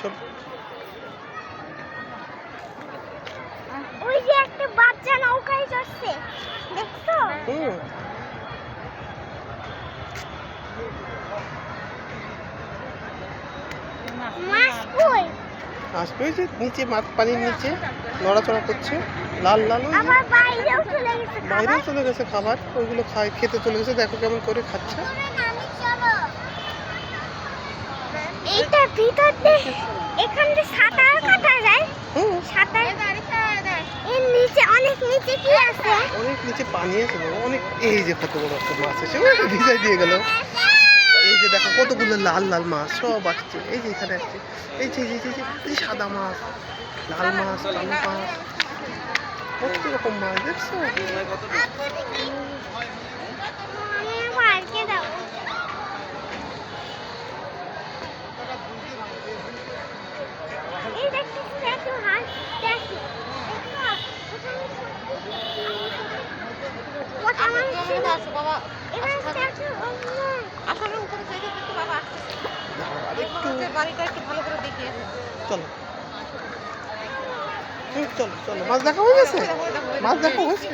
সব। ওই যে একটা বাচ্চা নৌকায় চড়ছে দেখছ? হুম। মাছ কই? আসবে যে নিচে মাছ পানির নিচে নড়াচড়া করছে লাল লাল বাইরেও চলে গেছে খাবার? চলে গেছে খাবার ওইগুলো খায় খেতে চলে গেছে দেখো কেমন করে খাচ্ছে। এইটার ভিতর দিয়ে এখান দিয়ে সাঁতার কাটা যায়। সাঁতার এর নিচে অনেক নিচে কি আছে? অনেক নিচে পানি আছে অনেক এই যে কত বড় একটা মাছ আছে যে ভিজাই দিয়ে গেল। এই যে দেখো কতগুলো লাল লাল মাছ সব আসছে। এই যে এখানে আসছে। এই যে এই যে, এই সাদা মাছ লাল মাছ কালো মাছ কত রকম মাছ দেখছ? চলো আসো বাবা। আসলে উপরে যাই কিন্তু বাবা আসতেছে। দাঁড়াও, আর একটু তোমাদের বাড়িটা একটু ভালো করে দেখিয়ে চলো। হুম, চলো চলো। মাছ দেখা হয়ে গেছে? মাছ দেখা হয়েছে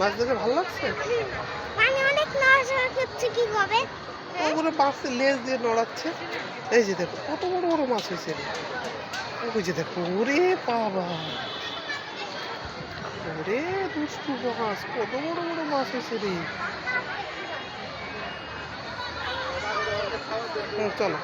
মাছ দেখে ভালো লাগছে? মানে অনেক নড়াচড়া করছে কি হবে? ওগুলো মাছের লেজ দিয়ে নড়াচ্ছে। এই যে দেখো কত বড় বড় মাছ হয়েছে। ওই যে দেখো ওরে বাবা। ওরে দুষ্টু মাছ কত বড় বড় মাছ হয়েছে রে। চলো।